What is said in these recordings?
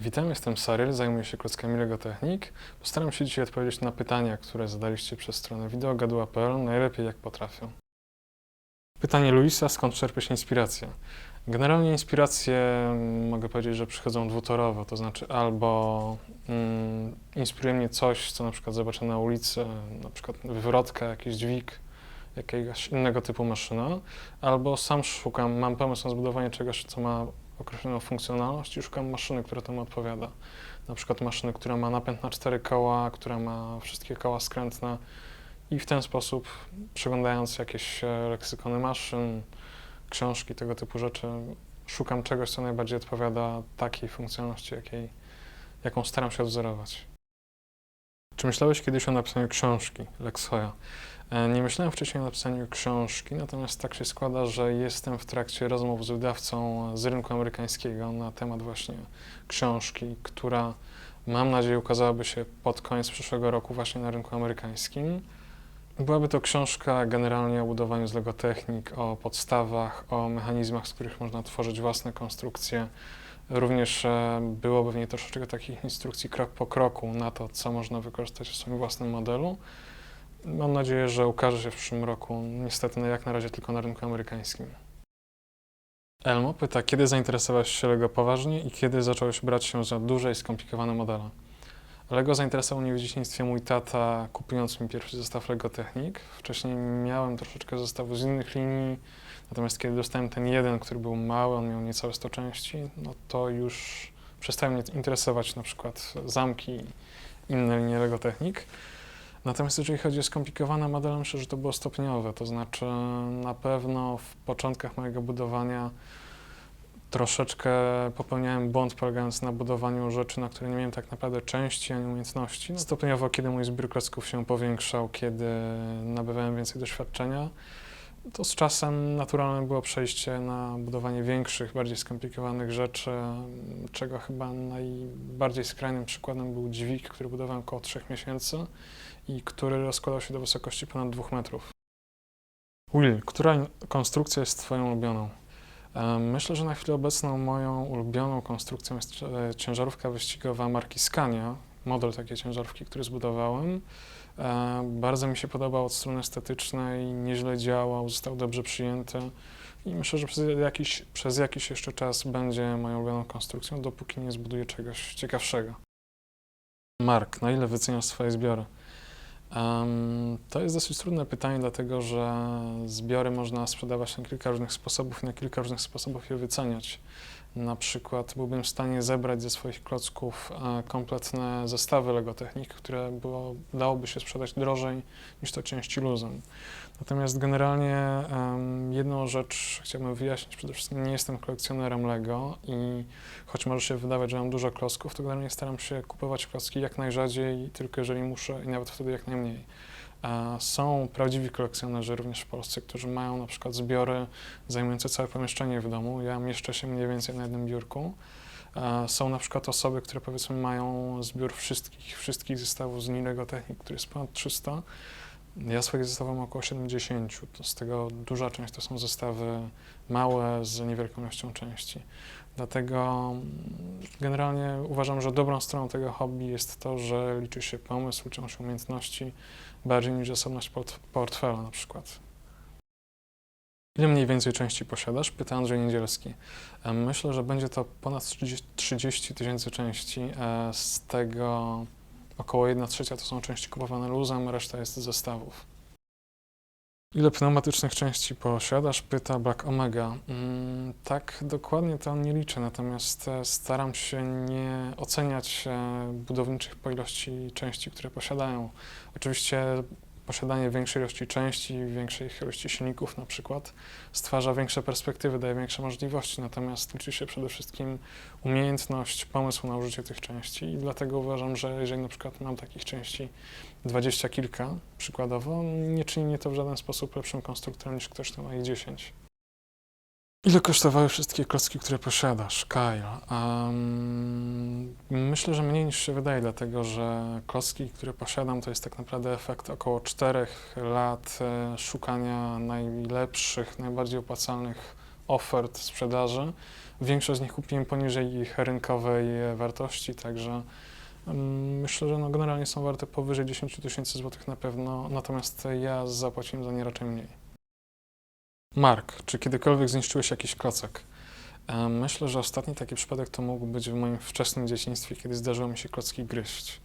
Witam, jestem Saryl, zajmuję się klockami Lego Technik. Postaram się dzisiaj odpowiedzieć na pytania, które zadaliście przez stronę wideogaduła.pl, najlepiej jak potrafię. Pytanie Luisa, skąd czerpiesz inspirację? Generalnie inspiracje mm, mogę powiedzieć, że przychodzą dwutorowo, to znaczy albo mm, inspiruje mnie coś, co na przykład zobaczę na ulicy, na przykład wywrotka, jakiś dźwig, jakiegoś innego typu maszyna, albo sam szukam, mam pomysł na zbudowanie czegoś, co ma określoną funkcjonalność i szukam maszyny, która temu odpowiada. Na przykład maszyny, która ma napęd na cztery koła, która ma wszystkie koła skrętne i w ten sposób przeglądając jakieś e, leksykony maszyn, książki, tego typu rzeczy, szukam czegoś, co najbardziej odpowiada takiej funkcjonalności, jakiej, jaką staram się odwzorować. Czy myślałeś kiedyś o napisaniu książki Lexoja? E, Nie myślałem wcześniej o napisaniu książki, natomiast tak się składa, że jestem w trakcie rozmów z wydawcą z rynku amerykańskiego na temat właśnie książki, która mam nadzieję ukazałaby się pod koniec przyszłego roku właśnie na rynku amerykańskim. Byłaby to książka generalnie o budowaniu z Lego technik, o podstawach, o mechanizmach, z których można tworzyć własne konstrukcje. Również e, byłoby w niej troszeczkę takich instrukcji krok po kroku na to, co można wykorzystać w swoim własnym modelu. Mam nadzieję, że ukaże się w przyszłym roku. Niestety, jak na razie tylko na rynku amerykańskim. Elmo pyta, kiedy zainteresowałeś się Lego poważnie i kiedy zacząłeś brać się za duże i skomplikowane modele? Lego zainteresował mnie w dzieciństwie mój tata, kupując mi pierwszy zestaw Lego Technik. Wcześniej miałem troszeczkę zestawów z innych linii, natomiast kiedy dostałem ten jeden, który był mały, on miał niecałe 100 części, no to już przestały mnie interesować na przykład zamki i inne linie Lego Technik. Natomiast jeżeli chodzi o skomplikowane modele, myślę, że to było stopniowe. To znaczy, na pewno w początkach mojego budowania troszeczkę popełniałem błąd polegając na budowaniu rzeczy, na które nie miałem tak naprawdę części ani umiejętności. No, stopniowo, kiedy mój zbiór klocków się powiększał, kiedy nabywałem więcej doświadczenia, to z czasem naturalne było przejście na budowanie większych, bardziej skomplikowanych rzeczy, czego chyba najbardziej skrajnym przykładem był dźwig, który budowałem około 3 miesięcy i który rozkładał się do wysokości ponad 2 metrów. Will, która konstrukcja jest Twoją ulubioną? E, Myślę, że na chwilę obecną moją ulubioną konstrukcją jest e, ciężarówka wyścigowa marki Scania, model takiej ciężarówki, który zbudowałem. E, Bardzo mi się podobał od strony estetycznej, nieźle działał, został dobrze przyjęty i myślę, że przez jakiś, przez jakiś jeszcze czas będzie moją ulubioną konstrukcją, dopóki nie zbuduję czegoś ciekawszego. Mark, na ile wyceniasz swoje zbiory? Em, to jest dosyć trudne pytanie, dlatego że zbiory można sprzedawać na kilka różnych sposobów i na kilka różnych sposobów je wyceniać. Na przykład byłbym w stanie zebrać ze swoich klocków e, kompletne zestawy Lego Technik, które było, dałoby się sprzedać drożej niż to części luzem. Natomiast generalnie em, jedną rzecz chciałbym wyjaśnić. Przede wszystkim nie jestem kolekcjonerem Lego i choć może się wydawać, że mam dużo klocków, to generalnie staram się kupować klocki jak najrzadziej, tylko jeżeli muszę i nawet wtedy jak najmniej. Są prawdziwi kolekcjonerzy również w Polsce, którzy mają na przykład zbiory zajmujące całe pomieszczenie w domu. Ja mieszczę się mniej więcej na jednym biurku. Są na przykład osoby, które powiedzmy mają zbiór wszystkich, wszystkich zestawów z Nilego Technik, który jest ponad 300. Ja swoich zestawów mam około 70. To z tego duża część to są zestawy małe z niewielką ilością części. Dlatego mm, generalnie uważam, że dobrą stroną tego hobby jest to, że liczy się pomysł, liczą się umiejętności bardziej niż zasobność port portfela na przykład. Ile mniej więcej części posiadasz? Pyta Andrzej Niedzielski. E, Myślę, że będzie to ponad 30 30 tysięcy części. e, Z tego około 1 trzecia to są części kupowane luzem, reszta jest zestawów. Ile pneumatycznych części posiadasz? Pyta Black Omega. Mm, tak dokładnie to nie liczę, natomiast e, staram się nie oceniać e, budowniczych po ilości części, które posiadają. Oczywiście posiadanie większej ilości części, większej ilości silników na przykład stwarza większe perspektywy, daje większe możliwości, natomiast liczy się przede wszystkim umiejętność, pomysł na użycie tych części i dlatego uważam, że jeżeli na przykład mam takich części dwadzieścia kilka przykładowo, nie czyni mnie to w żaden sposób lepszym konstruktorem niż ktoś, kto ma ich 10. Ile kosztowały wszystkie klocki, które posiadasz, Kyle? Um, myślę, że mniej niż się wydaje, dlatego że klocki, które posiadam, to jest tak naprawdę efekt około 4 lat e, szukania najlepszych, najbardziej opłacalnych ofert sprzedaży. Większość z nich kupiłem poniżej ich rynkowej wartości, także myślę, że no generalnie są warte powyżej 10 tysięcy złotych na pewno, natomiast ja zapłaciłem za nie raczej mniej. Mark, czy kiedykolwiek zniszczyłeś jakiś klocek? Myślę, że ostatni taki przypadek to mógł być w moim wczesnym dzieciństwie, kiedy zdarzyło mi się klocki gryźć.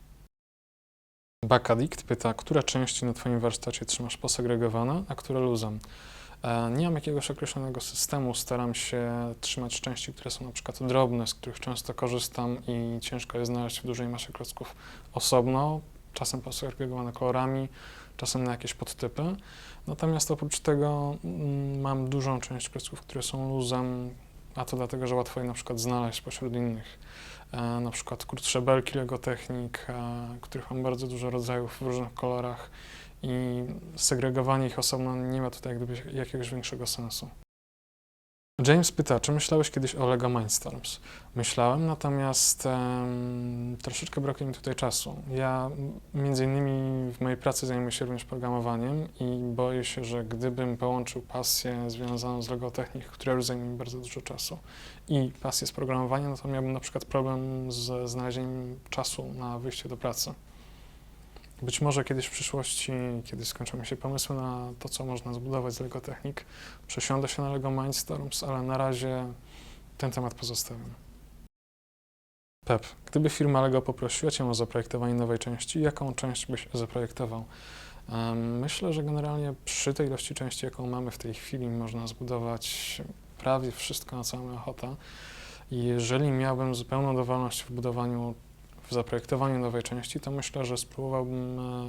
Bakadikt pyta, które części na Twoim warsztacie trzymasz posegregowane, a które luzem? E, Nie mam jakiegoś określonego systemu, staram się trzymać części, które są na przykład drobne, z których często korzystam i ciężko je znaleźć w dużej masie klocków osobno, czasem posegregowane kolorami, czasem na jakieś podtypy. Natomiast oprócz tego mm, mam dużą część klocków, które są luzem, a to dlatego, że łatwo je na przykład znaleźć pośród innych. E, na przykład krótsze belki Lego Technik, e, których mam bardzo dużo rodzajów w różnych kolorach i segregowanie ich osobno nie ma tutaj jakiegoś większego sensu. James pyta, czy myślałeś kiedyś o Lego Mindstorms? Myślałem, natomiast em, troszeczkę brakuje mi tutaj czasu. Ja między innymi w mojej pracy zajmuję się również programowaniem i boję się, że gdybym połączył pasję związaną z Lego Technik, która już zajmuje mi bardzo dużo czasu i pasję z programowaniem, no to miałbym na przykład problem z znalezieniem czasu na wyjście do pracy. Być może kiedyś w przyszłości, kiedy skończą mi się pomysły na to, co można zbudować z Lego Technik, przesiądę się na Lego Mindstorms, ale na razie ten temat pozostawiam. Pep, gdyby firma Lego poprosiła Cię o zaprojektowanie nowej części, jaką część byś zaprojektował? Myślę, że generalnie przy tej ilości części, jaką mamy w tej chwili, można zbudować prawie wszystko, na co mamy ochotę. I jeżeli miałbym zupełną dowolność w budowaniu, w zaprojektowaniu nowej części, to myślę, że spróbowałbym e,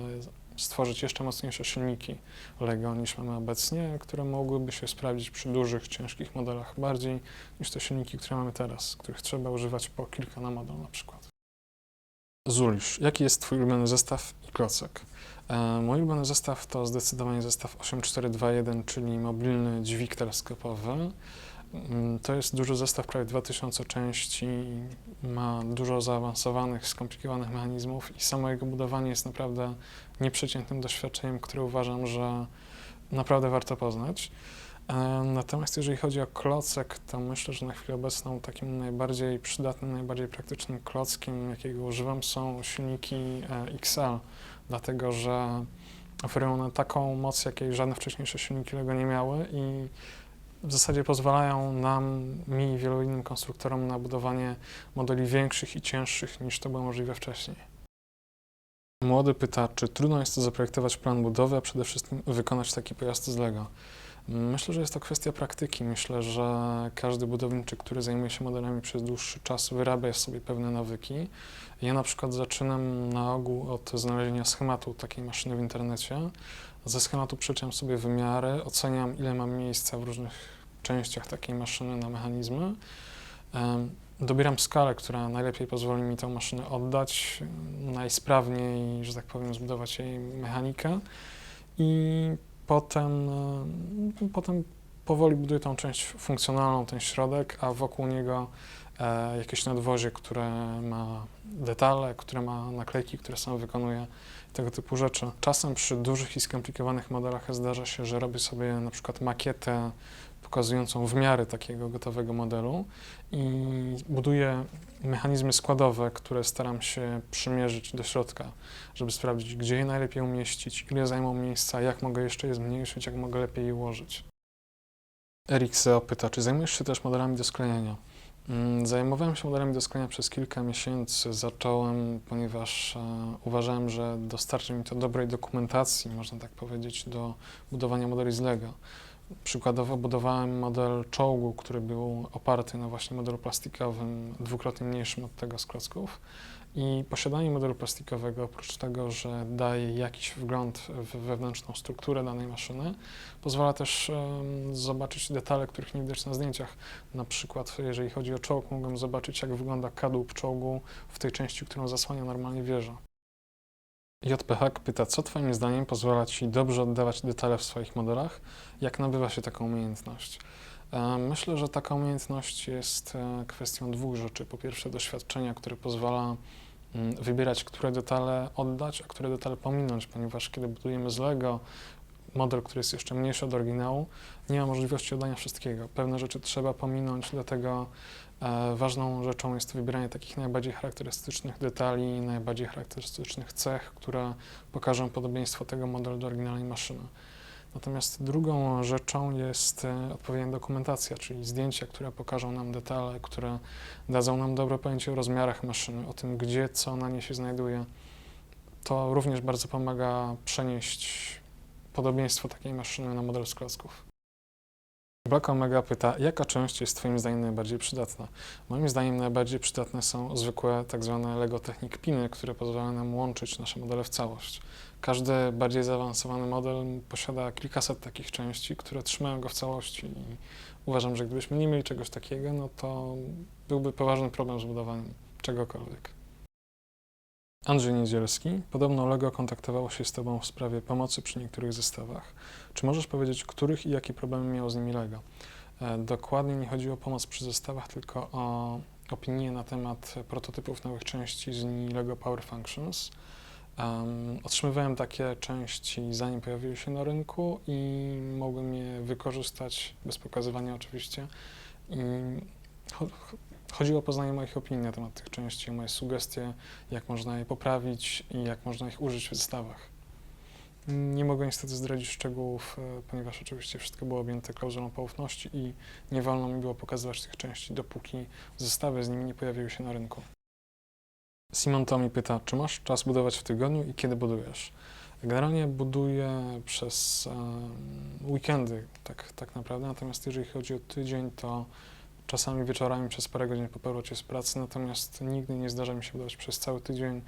stworzyć jeszcze mocniejsze silniki Lego niż mamy obecnie, które mogłyby się sprawdzić przy dużych, ciężkich modelach bardziej niż te silniki, które mamy teraz, których trzeba używać po kilka na model na przykład. Zulisz, jaki jest Twój ulubiony zestaw i klocek? E, mój ulubiony zestaw to zdecydowanie zestaw 8421, czyli mobilny dźwig teleskopowy. Mm, To jest duży zestaw, prawie 2000 części, ma dużo zaawansowanych, skomplikowanych mechanizmów i samo jego budowanie jest naprawdę nieprzeciętnym doświadczeniem, które uważam, że naprawdę warto poznać. E, Natomiast jeżeli chodzi o klocek, to myślę, że na chwilę obecną takim najbardziej przydatnym, najbardziej praktycznym klockiem, jakiego używam, są silniki e, XL, dlatego że oferują one taką moc, jakiej żadne wcześniejsze silniki Lego nie miały i w zasadzie pozwalają nam, mi i wielu innym konstruktorom na budowanie modeli większych i cięższych niż to było możliwe wcześniej. Młody pyta, czy trudno jest zaprojektować plan budowy, a przede wszystkim wykonać taki pojazd z Lego. Myślę, że jest to kwestia praktyki. Myślę, że każdy budowniczy, który zajmuje się modelami przez dłuższy czas, wyrabia sobie pewne nawyki. Ja na przykład zaczynam na ogół od znalezienia schematu takiej maszyny w internecie. Ze schematu przeliczam sobie wymiary, oceniam ile mam miejsca w różnych częściach takiej maszyny na mechanizmy. Dobieram skalę, która najlepiej pozwoli mi tę maszynę oddać, najsprawniej, że tak powiem, zbudować jej mechanikę i potem, potem powoli buduję tą część funkcjonalną, ten środek, a wokół niego e, jakieś nadwozie, które ma detale, które ma naklejki, które sam wykonuje, tego typu rzeczy. Czasem przy dużych i skomplikowanych modelach zdarza się, że robię sobie na przykład makietę pokazującą wymiary takiego gotowego modelu i buduję mechanizmy składowe, które staram się przymierzyć do środka, żeby sprawdzić, gdzie je najlepiej umieścić, ile zajmą miejsca, jak mogę jeszcze je zmniejszyć, jak mogę lepiej je ułożyć. Erik Seo pyta, czy zajmujesz się też modelami do sklejania? Mm, Zajmowałem się modelami do sklejania przez kilka miesięcy. Zacząłem, ponieważ e, uważałem, że dostarczy mi to dobrej dokumentacji, można tak powiedzieć, do budowania modeli z Lego. Przykładowo budowałem model czołgu, który był oparty na właśnie modelu plastikowym, dwukrotnie mniejszym od tego z klocków. I posiadanie modelu plastikowego, oprócz tego, że daje jakiś wgląd w wewnętrzną strukturę danej maszyny, pozwala też em, zobaczyć detale, których nie widać na zdjęciach. Na przykład, jeżeli chodzi o czołg, mogłem zobaczyć, jak wygląda kadłub czołgu w tej części, którą zasłania normalnie wieża. JPH pyta, co Twoim zdaniem pozwala Ci dobrze oddawać detale w swoich modelach? Jak nabywa się taką umiejętność? E, Myślę, że taka umiejętność jest e, kwestią dwóch rzeczy. Po pierwsze, doświadczenia, które pozwala wybierać, które detale oddać, a które detale pominąć, ponieważ kiedy budujemy z Lego, model, który jest jeszcze mniejszy od oryginału, nie ma możliwości oddania wszystkiego. Pewne rzeczy trzeba pominąć, dlatego e, ważną rzeczą jest wybieranie takich najbardziej charakterystycznych detali, najbardziej charakterystycznych cech, które pokażą podobieństwo tego modelu do oryginalnej maszyny. Natomiast drugą rzeczą jest e, odpowiednia dokumentacja, czyli zdjęcia, które pokażą nam detale, które dadzą nam dobre pojęcie o rozmiarach maszyny, o tym, gdzie co na niej się znajduje. To również bardzo pomaga przenieść podobieństwo takiej maszyny na model z klocków. Black Omega pyta, jaka część jest Twoim zdaniem najbardziej przydatna? Moim zdaniem najbardziej przydatne są zwykłe tak zwane LEGO Technic Piny, które pozwalają nam łączyć nasze modele w całość. Każdy bardziej zaawansowany model posiada kilkaset takich części, które trzymają go w całości i uważam, że gdybyśmy nie mieli czegoś takiego, no to byłby poważny problem z budowaniem czegokolwiek. Andrzej Niedzielski. Podobno LEGO kontaktowało się z Tobą w sprawie pomocy przy niektórych zestawach. Czy możesz powiedzieć, których i jakie problemy miało z nimi LEGO? E, Dokładnie nie chodzi o pomoc przy zestawach, tylko o opinie na temat prototypów nowych części z LEGO Power Functions. Um, otrzymywałem takie części zanim pojawiły się na rynku i mogłem je wykorzystać bez pokazywania oczywiście. I cho- cho- chodziło o poznanie moich opinii na temat tych części, moje sugestie, jak można je poprawić i jak można ich użyć w zestawach. Nie mogę niestety zdradzić szczegółów, e, ponieważ oczywiście wszystko było objęte klauzulą poufności i nie wolno mi było pokazywać tych części, dopóki zestawy z nimi nie pojawiły się na rynku. Simon Tomi pyta, czy masz czas budować w tygodniu i kiedy budujesz? Generalnie buduję przez em, weekendy, tak, tak naprawdę, natomiast jeżeli chodzi o tydzień, to czasami wieczorami przez parę godzin po powrocie z pracy, natomiast nigdy nie zdarza mi się budować przez cały tydzień.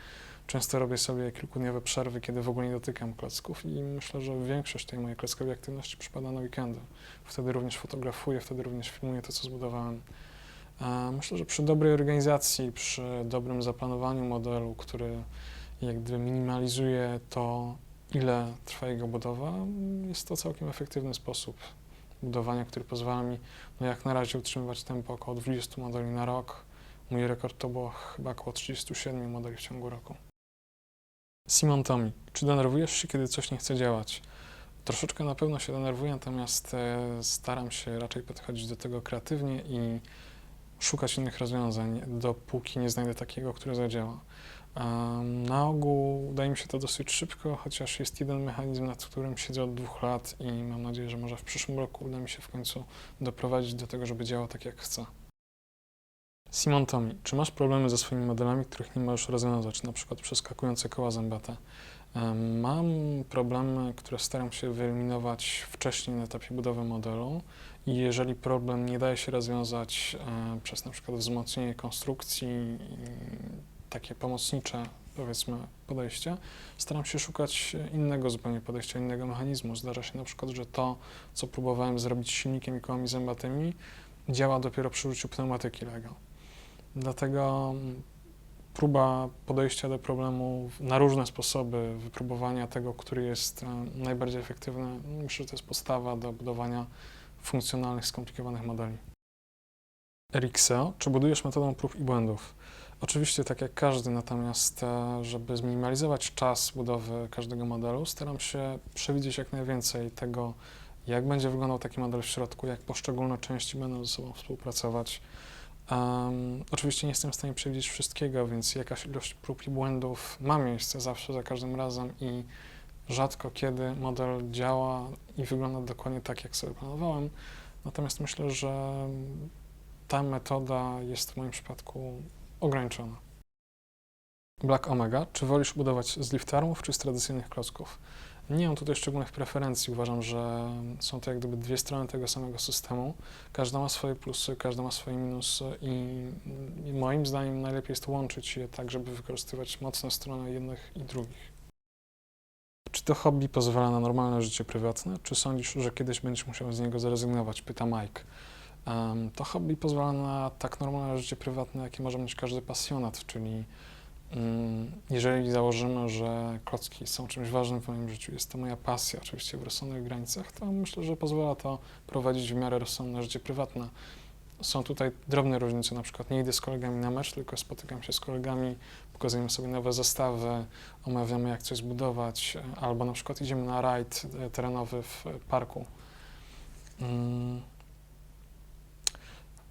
Często robię sobie kilkudniowe przerwy, kiedy w ogóle nie dotykam klocków i myślę, że większość tej mojej klockowej aktywności przypada na weekendy. Wtedy również fotografuję, wtedy również filmuję to, co zbudowałem. Myślę, że przy dobrej organizacji, przy dobrym zaplanowaniu modelu, który jak gdyby minimalizuje to, ile trwa jego budowa, jest to całkiem efektywny sposób budowania, który pozwala mi no jak na razie utrzymywać tempo około 20 modeli na rok. Mój rekord to było chyba około 37 modeli w ciągu roku. Simon Tomi, czy denerwujesz się, kiedy coś nie chce działać? Troszeczkę na pewno się denerwuję, natomiast e, staram się raczej podchodzić do tego kreatywnie i szukać innych rozwiązań, dopóki nie znajdę takiego, które zadziała. Na ogół udaje mi się to dosyć szybko, chociaż jest jeden mechanizm, nad którym siedzę od dwóch lat i mam nadzieję, że może w przyszłym roku uda mi się w końcu doprowadzić do tego, żeby działał tak jak chcę. Simon Tomi, czy masz problemy ze swoimi modelami, których nie możesz rozwiązać, przykład przeskakujące koła zębate? Em, Mam problemy, które staram się wyeliminować wcześniej na etapie budowy modelu i jeżeli problem nie daje się rozwiązać e, przez na przykład wzmocnienie konstrukcji takie pomocnicze, powiedzmy, podejście, staram się szukać innego zupełnie podejścia, innego mechanizmu. Zdarza się na przykład, że to, co próbowałem zrobić silnikiem i kołami zębatymi, działa dopiero przy użyciu pneumatyki LEGO. Dlatego próba podejścia do problemu na różne sposoby, wypróbowania tego, który jest e, najbardziej efektywny, myślę, że to jest podstawa do budowania funkcjonalnych, skomplikowanych modeli. Erixeo, czy budujesz metodą prób i błędów? Oczywiście tak jak każdy, natomiast e, żeby zminimalizować czas budowy każdego modelu, staram się przewidzieć jak najwięcej tego, jak będzie wyglądał taki model w środku, jak poszczególne części będą ze sobą współpracować. Em, oczywiście nie jestem w stanie przewidzieć wszystkiego, więc jakaś ilość prób i błędów ma miejsce zawsze, za każdym razem i rzadko kiedy model działa i wygląda dokładnie tak, jak sobie planowałem. Natomiast myślę, że ta metoda jest w moim przypadku ograniczona. Black Omega, czy wolisz budować z liftarmów czy z tradycyjnych klocków? Nie mam tutaj szczególnych preferencji. Uważam, że są to jak gdyby dwie strony tego samego systemu. Każda ma swoje plusy, każda ma swoje minusy i, moim zdaniem najlepiej jest łączyć je tak, żeby wykorzystywać mocne strony jednych i drugich. Czy to hobby pozwala na normalne życie prywatne, czy sądzisz, że kiedyś będziesz musiał z niego zrezygnować? Pyta Mike. Em, to hobby pozwala na tak normalne życie prywatne, jakie może mieć każdy pasjonat, czyli jeżeli założymy, że klocki są czymś ważnym w moim życiu, jest to moja pasja, oczywiście w rozsądnych granicach, to myślę, że pozwala to prowadzić w miarę rozsądne życie prywatne. Są tutaj drobne różnice, na przykład nie idę z kolegami na mecz, tylko spotykam się z kolegami pokazujemy sobie nowe zestawy, omawiamy jak coś zbudować, albo na przykład idziemy na rajd terenowy w parku.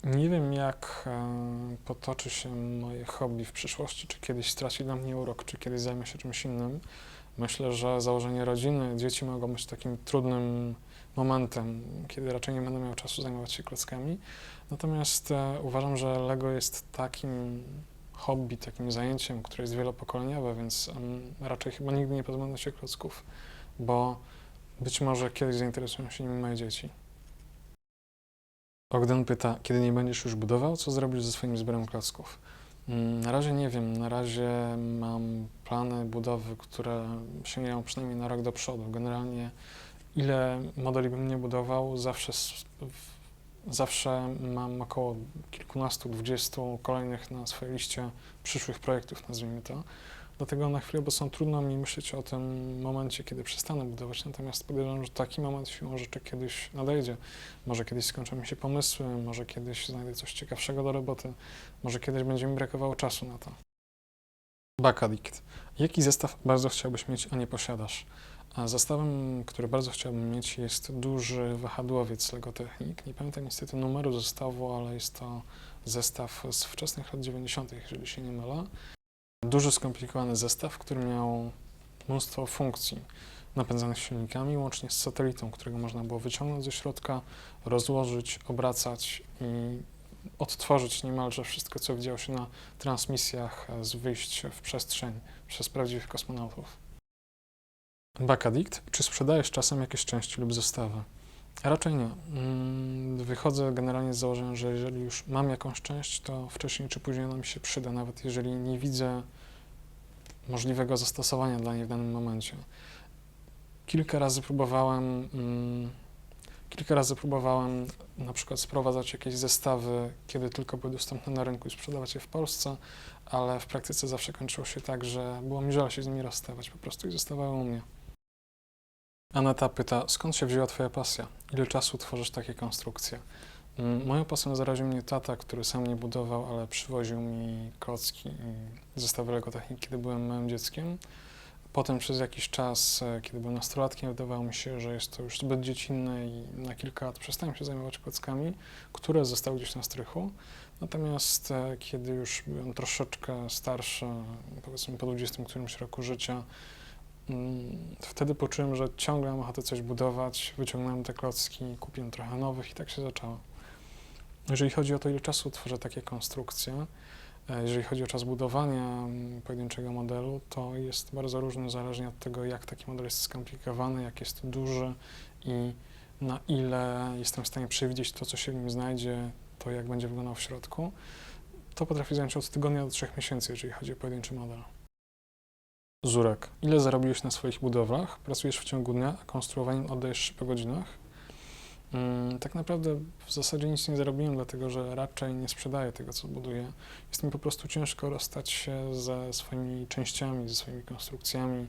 Nie wiem, jak e, potoczy się moje hobby w przyszłości, czy kiedyś straci dla mnie urok, czy kiedyś zajmę się czymś innym. Myślę, że założenie rodziny, dzieci mogą być takim trudnym momentem, kiedy raczej nie będę miał czasu zajmować się klockami. Natomiast e, uważam, że Lego jest takim hobby, takim zajęciem, które jest wielopokoleniowe, więc raczej chyba nigdy nie pozbędę się klocków, bo być może kiedyś zainteresują się nimi moje dzieci. Ogden pyta, kiedy nie będziesz już budował, co zrobisz ze swoim zbiorem klocków? Mm, Na razie nie wiem, na razie mam plany budowy, które sięgają przynajmniej na rok do przodu. Generalnie ile modeli bym nie budował, zawsze, zawsze mam około kilkunastu, dwudziestu kolejnych na swojej liście przyszłych projektów, nazwijmy to. Dlatego na chwilę obecną trudno mi myśleć o tym momencie, kiedy przestanę budować, natomiast podejrzewam, że taki moment siłą rzeczy kiedyś nadejdzie. Może kiedyś skończą mi się pomysły, może kiedyś znajdę coś ciekawszego do roboty, może kiedyś będzie mi brakowało czasu na to. Bakadikt. Jaki zestaw bardzo chciałbyś mieć, a nie posiadasz? A zestawem, który bardzo chciałbym mieć, jest duży wahadłowiec Lego Technik. Nie pamiętam niestety numeru zestawu, ale jest to zestaw z wczesnych lat 90., jeżeli się nie mylę. Duży, skomplikowany zestaw, który miał mnóstwo funkcji napędzanych silnikami, łącznie z satelitą, którego można było wyciągnąć ze środka, rozłożyć, obracać i odtworzyć niemalże wszystko, co widziało się na transmisjach z wyjść w przestrzeń przez prawdziwych kosmonautów. Bakadikt, czy sprzedajesz czasem jakieś części lub zestawy? Raczej nie. Mm, Wychodzę generalnie z założenia, że jeżeli już mam jakąś część, to wcześniej czy później ona mi się przyda, nawet jeżeli nie widzę możliwego zastosowania dla niej w danym momencie. Kilka razy próbowałem, mm, kilka razy próbowałem na przykład sprowadzać jakieś zestawy, kiedy tylko były dostępne na rynku i sprzedawać je w Polsce, ale w praktyce zawsze kończyło się tak, że było mi żal się z nimi rozstawać po prostu i zostawały u mnie. Aneta pyta, skąd się wzięła Twoja pasja? Ile czasu tworzysz takie konstrukcje? Mm, Moją pasją zaraził mnie tata, który sam nie budował, ale przywoził mi klocki i zestawy Lego Technik, kiedy byłem małym dzieckiem. Potem przez jakiś czas, e, kiedy byłem nastolatkiem, wydawało mi się, że jest to już zbyt dziecinne i na kilka lat przestałem się zajmować klockami, które zostały gdzieś na strychu. Natomiast e, kiedy już byłem troszeczkę starszy, powiedzmy po 20 którymś roku życia, wtedy poczułem, że ciągle mam ochotę coś budować, wyciągnąłem te klocki, kupiłem trochę nowych i tak się zaczęło. Jeżeli chodzi o to, ile czasu tworzę takie konstrukcje, e, jeżeli chodzi o czas budowania mm, pojedynczego modelu, to jest bardzo różny zależnie od tego, jak taki model jest skomplikowany, jak jest duży i na ile jestem w stanie przewidzieć to, co się w nim znajdzie, to jak będzie wyglądał w środku. To potrafi zająć od tygodnia do trzech miesięcy, jeżeli chodzi o pojedynczy model. Zurek. Ile zarobiłeś na swoich budowlach? Pracujesz w ciągu dnia, a konstruowaniem oddajesz się po godzinach? Mm, Tak naprawdę w zasadzie nic nie zarobiłem, dlatego że raczej nie sprzedaję tego, co buduję. Jest mi po prostu ciężko rozstać się ze swoimi częściami, ze swoimi konstrukcjami.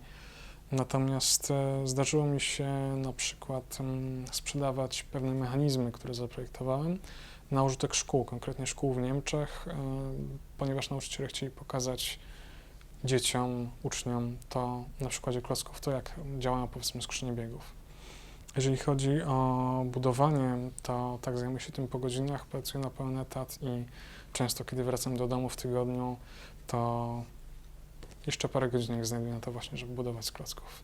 Natomiast e, zdarzyło mi się na przykład mm, sprzedawać pewne mechanizmy, które zaprojektowałem na użytek szkół, konkretnie szkół w Niemczech, e, ponieważ nauczyciele chcieli pokazać dzieciom, uczniom to na przykładzie klocków, to jak działają powiedzmy skrzynie biegów. Jeżeli chodzi o budowanie, to tak zajmuję się tym po godzinach, pracuję na pełen etat i często kiedy wracam do domu w tygodniu, to jeszcze parę godzinek znajduję na to właśnie, żeby budować z klocków.